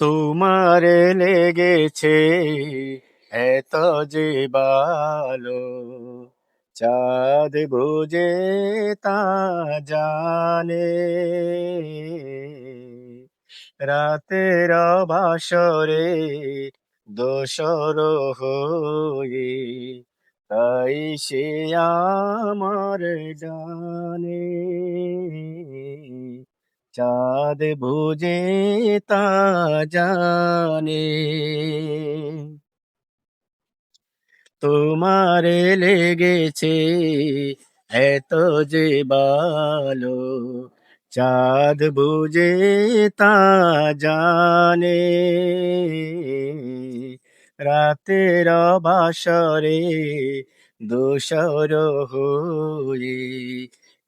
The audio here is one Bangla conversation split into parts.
তোমারে লেগেছে এত যে ভালো চাঁদ বুঝে তা জানে। রাতের বাসরে দোসর হয়ে তাই সে আমার জানে। চাঁদ বুঝে তা জানে। তোমারে লেগেছে এত যে ভালো চাঁদ বুঝে তা জানে। রাতের বাসরে দোসর হয়ে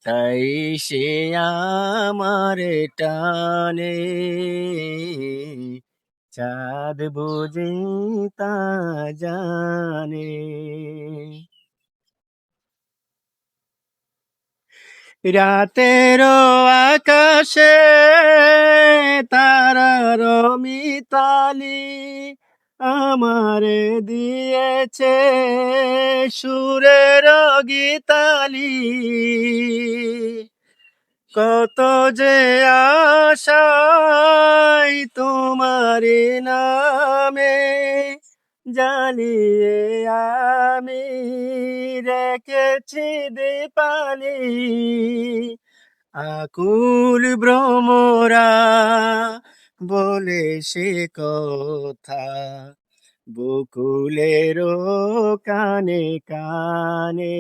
তাই সে আমার টানে। চাঁদ বুঝে তা জানে। রাতের আকাশে তারার মিতালি আমারে দিয়েছে সুরের গীতালি। কত যে আশাই তোমারি নামে জানিয়ে আমি রেখেছি দীপালি। আকুল ভ্রমরা বলে সে কথা। বকুলের কানে কানে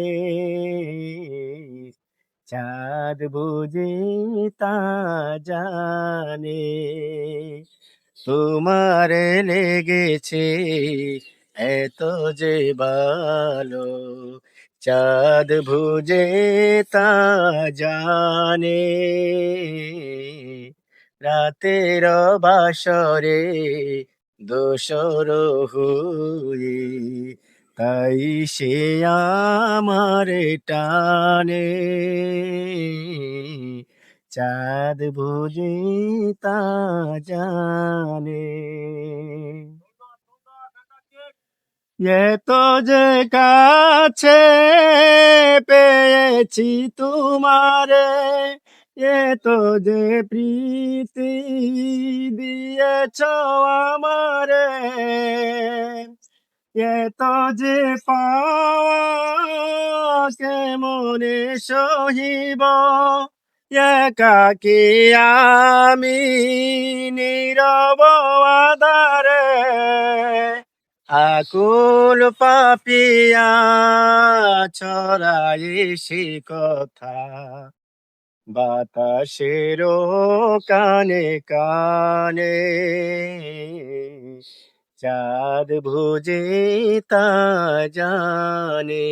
চাঁদ বুঝে তা জানে। তোমার লেগেছে এত যে ভালো, চাঁদ ভুজে তা জানে। রাতের বাসরে দোসর হয়ে তাই সে আমার টানে। চাঁদ বুঝে তা জানে। এত যে কাছে পেয়েছি তোমারে এত যে প্রীতি দিয়েছ আমারে এত যে পাওয়া কেমনে সহিব একাকে আমি নীরব আধারে? আকুল পাপিয়া ছড়াই সে কথা। বাতাসের কানে কানে, চাঁদ ভুজে তা জানে।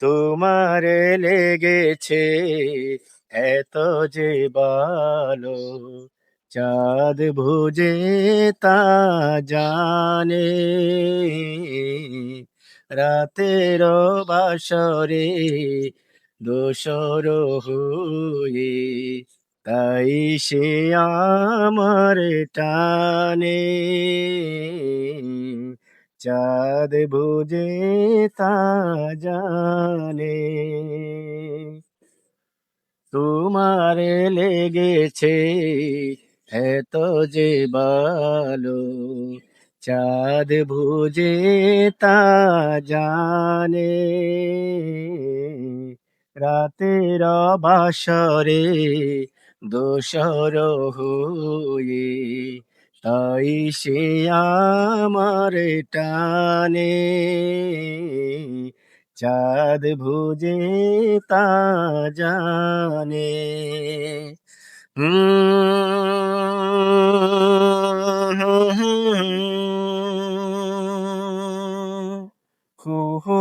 তোমার লেগেছে এত যে ভালো চাঁদ ভুজে তা জানে। রাতের বাসরে দোসর হয়ে তাই সে আমার টানে। চাঁদ বুঝে তা জানে। তোমার লেগেছে এত যে ভালো চাঁদ বুঝে তা জানে। রাতের বাসরে দোসর হয়ে তাই সে আমার টানে চাঁদ ভুজে তা জানে হো হো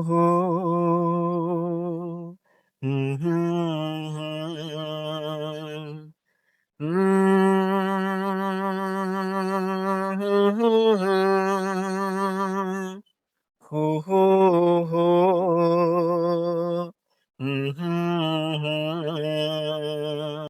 হো Ho ho